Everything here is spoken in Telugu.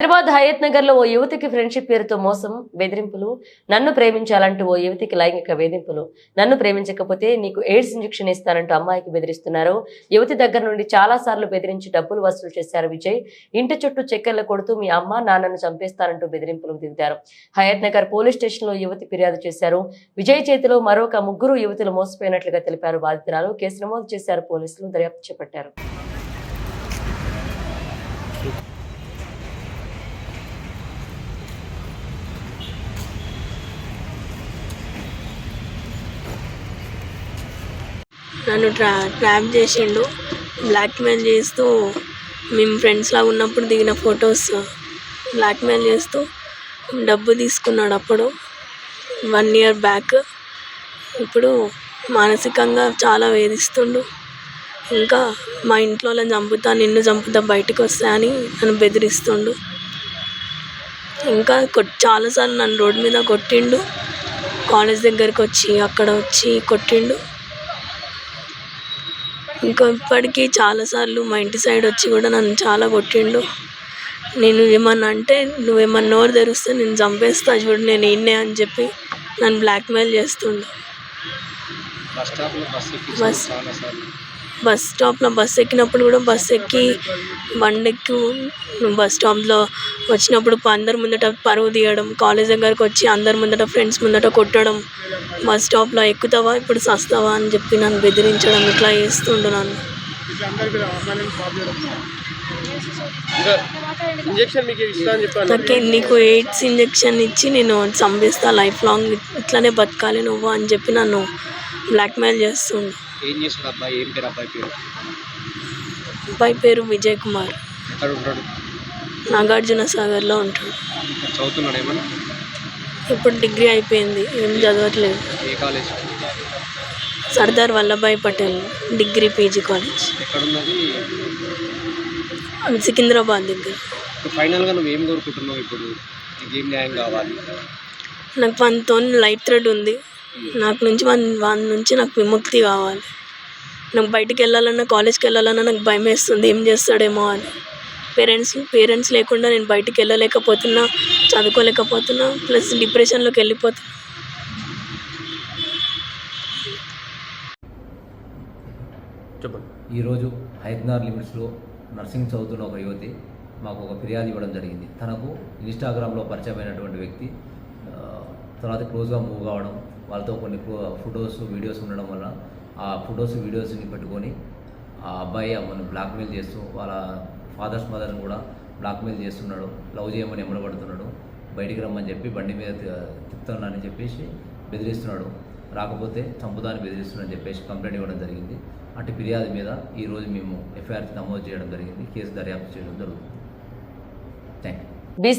హైదరాబాద్ హయత్ నగర్లో ఓ యువతికి ఫ్రెండ్షిప్ పేరుతో మోసం బెదిరింపులు. నన్ను ప్రేమించాలంటూ ఓ యువతికి లైంగిక వేధింపులు. నన్ను ప్రేమించకపోతే నీకు ఎయిడ్స్ ఇంజెక్షన్ ఇస్తానంటూ అమ్మాయికి బెదిరిస్తున్నారు. యువతి దగ్గర నుండి చాలా సార్లు బెదిరించి డబ్బులు వసూలు చేశారు విజయ్. ఇంటి చుట్టూ చెక్కెళ్ళ కొడుతూ మీ అమ్మ నాన్నను చంపేస్తానంటూ బెదిరింపులకు దిగుతారు. హయత్ నగర్ పోలీస్ స్టేషన్లో యువతి ఫిర్యాదు చేశారు. విజయ్ చేతిలో మరొక ముగ్గురు యువతులు మోసపోయినట్లుగా తెలిపారు బాధితురాలు. కేసు నమోదు చేశారు పోలీసులు. దర్యాప్తు చేపట్టారు. నన్ను ట్రా ట్రాప్ చేసిండు. బ్లాక్మెయిల్ చేస్తూ మేము ఫ్రెండ్స్లా ఉన్నప్పుడు దిగిన ఫొటోస్ బ్లాక్మెయిల్ చేస్తూ డబ్బు తీసుకున్నాడు అప్పుడు. వన్ ఇయర్ బ్యాక్ ఇప్పుడు మానసికంగా చాలా వేధిస్తుండు. ఇంకా మా ఇంట్లో చంపుతా నిన్ను చంపుతా బయటకు వస్తా అని నన్ను బెదిరిస్తుండు. ఇంకా చాలాసార్లు నన్ను రోడ్డు మీద కొట్టిండు. కాలేజ్ దగ్గరికి వచ్చి అక్కడ వచ్చి కొట్టిండు. ఇంకా ఇప్పటికీ చాలాసార్లు మా ఇంటి సైడ్ వచ్చి కూడా నన్ను చాలా కొట్టిండు. నేను ఏమన్నా అంటే నువ్వేమన్నా నోరు తెరిస్తే నేను చంపేస్తా చూడు నేను ఈయన్నే అని చెప్పి నన్ను బ్లాక్మెయిల్ చేస్తుండు. బస్ బస్ స్టాప్లో బస్ ఎక్కినప్పుడు కూడా బస్ ఎక్కి బండి ఎక్కి నువ్వు బస్ స్టాప్లో వచ్చినప్పుడు అందరి ముందట పరువు తీయడం కాలేజ్ దగ్గరకు వచ్చి అందరి ముందట ఫ్రెండ్స్ ముందట కొట్టడం బస్ స్టాప్లో ఎక్కుతావా ఇప్పుడు సస్తావా అని చెప్పి నన్ను బెదిరించడం ఇట్లా చేస్తుండు నన్ను. నాకు నీకు ఎయిడ్స్ ఇంజెక్షన్ ఇచ్చి నేను చంపేస్తా లైఫ్ లాంగ్ ఇట్లానే బతకాలి నువ్వు అని చెప్పి నన్ను బ్లాక్మెయిల్ చేస్తుండు. ఏం చేస్తాడు అబ్బాయి? ఏం పేరు అబ్బాయి పేరు? అబ్బాయి పేరు విజయ్ కుమార్. ఎక్కడ ఉంటాడు నాగార్జున సాగర్లో ఉంటాడు. చదువుతున్నాడు ఏమన్నా? ఇప్పుడు డిగ్రీ అయిపోయింది ఏం చదవట్లేదు. ఏ college? Sardar Vallabhbhai Patel degree PG college. ఎక్కడున్నది? అది సికింద్రాబాద్ దగ్గర. ఫైనల్గా నువ్వు ఏం కోరుకుంటున్నావు ఇప్పుడు? నీకు ఏం న్యాయం కావాలి? నాకు మనతో లైఫ్ థ్రెడ్ ఉంది. నాకు నుంచి వన్ వాని నుంచి నాకు విముక్తి కావాలి. నాకు బయటికి వెళ్ళాలన్నా కాలేజ్కి వెళ్ళాలన్నా నాకు భయం వేస్తుంది ఏం చేస్తాడేమో అని. పేరెంట్స్ పేరెంట్స్ లేకుండా నేను బయటికి వెళ్ళలేకపోతున్నా చదువుకోలేకపోతున్నా ప్లస్ డిప్రెషన్లోకి వెళ్ళిపోతున్నా. చెప్పండి. ఈరోజు హైదనార్ లిమిట్స్లో నర్సింగ్ చదువుతున్న ఒక యువతి మాకు ఒక ఫిర్యాదు ఇవ్వడం జరిగింది. తనకు ఇన్స్టాగ్రామ్లో పరిచయమైనటువంటి వ్యక్తి తర్వాత క్లోజ్గా మూవ్ కావడం వాళ్ళతో కొన్ని ఫొటోస్ వీడియోస్ ఉండడం వల్ల ఆ ఫొటోస్ వీడియోస్ని పెట్టుకొని ఆ అబ్బాయి అమ్మని బ్లాక్మెయిల్ చేస్తూ వాళ్ళ ఫాదర్స్ మదర్ని కూడా బ్లాక్మెయిల్ చేస్తున్నాడు లవ్ చేయమని ఎమ్మడబడుతున్నాడు బయటికి రమ్మని చెప్పి బండి మీద తి- తిప్పుతున్నానని చెప్పేసి బెదిరిస్తున్నాడు. రాకపోతే చంపుదాన్ని బెదిరిస్తున్నాడని చెప్పేసి కంప్లైంట్ ఇవ్వడం జరిగింది. అటు ఫిర్యాదు మీద ఈరోజు మేము ఎఫ్ఐఆర్ నమోదు చేయడం జరిగింది. కేసు దర్యాప్తు చేయడం జరుగుతుంది. Thank you